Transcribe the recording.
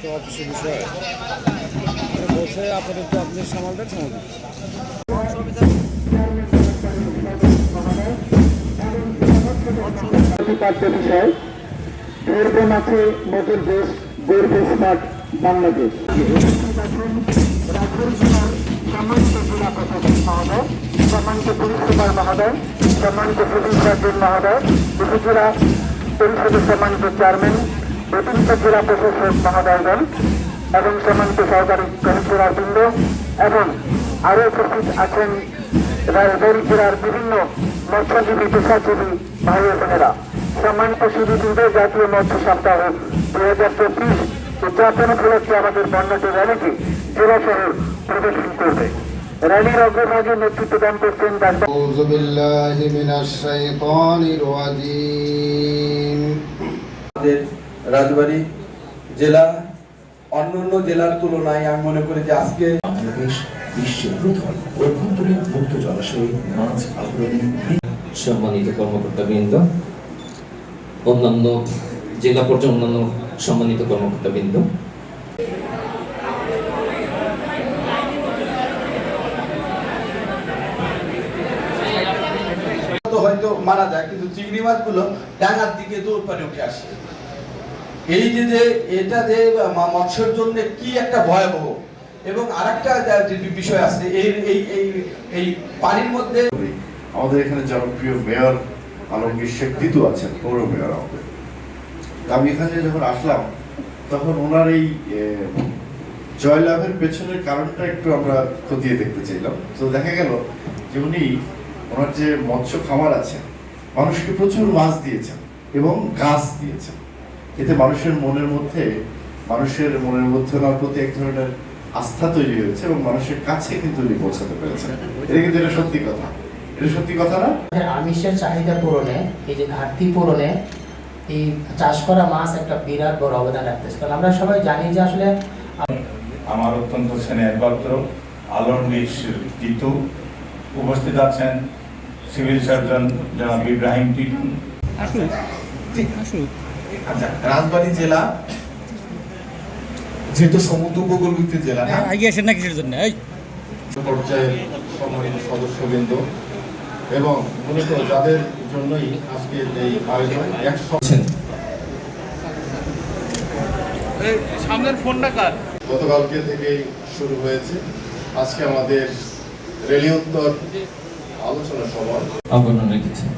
তো অফিসের বিষয়। বলছে, আপাতত আপনি সামাল দেন, সামাল বিষয় এরকম আছে নতুন দেশ গর্ব স্মার্ট বাংলাদেশ সম্মানিত পুলিশ সুপার মহোদয় সম্মানিত সার্জন মহোদয় পরিষদের সম্মানিত চেয়ারম্যান অতিরিক্ত জেলা প্রশাসক মহোদয়গণ এবং সম্মানিত সহকারী কমিশনার বৃন্দ এবং আরও উপস্থিত আছেন রাজবাড়ী জেলার বিভিন্ন মৎস্যজীবী, পেশাজীবী ভাই বোনেরা। সম্মানিত সুদীবৃন্দ জাতীয় মৎস্য সপ্তাহ দুই হাজার চব্বিশ উদযাপন উপলক্ষে আমাদের বন্যাটে র্যালিটি জেলা শহর প্রদর্শন করবে। র্যালির অগ্রভাগে নেতৃত্ব জেলা অন্যান্য জেলার তুলনায় আমি মনে করি যে আজকে বিশ্বের প্রথম অভ্যন্তরীণ মুক্ত মাছ সম্মানিত কর্মকর্তা বৃন্দ অন্যান্য জেলা পর্যন্ত অন্যান্য সম্মানিত কর্মকর্তা বৃন্দ হয়তো মারা যায়, কিন্তু চিংড়ি মাছগুলো ডাঙার দিকে দৌড় পারে উঠে আসে। এই যে যে এটা যে মৎস্যের জন্য কি একটা ভয়াবহ, এবং আরেকটা যা- বিষয় আছে, এই এই এই এই পানির মধ্যে আমাদের এখানে জনপ্রিয় মেয়র আলমগীর শেখ দিদু আছেন, পৌর মেয়র আমাদের। আমি এখানে যখন আসলাম, তখন ওনার এই জয়লাভের পেছনের কারণটা একটু আমরা খতিয়ে দেখতে চাইলাম। তো দেখা গেল যে উনি ওনার যে মৎস্য খামার আছে মানুষকে প্রচুর মাছ দিয়েছেন এবং গাছ দিয়েছেন। এতে মানুষের মনের মধ্যে মানুষের মনের মধ্যে ওনার প্রতি এক ধরনের আস্থা তৈরি হয়েছে এবং মানুষের কাছে কিন্তু উনি পৌঁছাতে পেরেছেন। এটা কিন্তু এটা সত্যি কথা। এটা সত্যি কথা না? আমিষের চাহিদা পূরণে এই যে ঘাটতি পূরণে এই চাষ করা মাছ একটা বিরাট বড় অবদান রাখতেছে। কারণ আমরা সবাই জানি যে আসলে আমার অত্যন্ত স্নেহের পাত্র আলমগীর জিতু উপস্থিত আছেন সিভিল সার্জন জনাব ইব্রাহিম টিটু। আচ্ছা রাজবাড়ী জেলা? যেহেতু সমুদ্র উপকূলবর্তী জেলা না? আগে আসেন না কিসের জন্য? এই। পর্যায়ের সম্মানিত সদস্যবৃন্দ এবং মূলত যাদের জন্যই আজকে এই আয়োজন একশো গতকালকে থেকেই শুরু হয়েছে। আজকে আমাদের রেলিউত্তর আলোচনা সভা অবদান রেখেছেন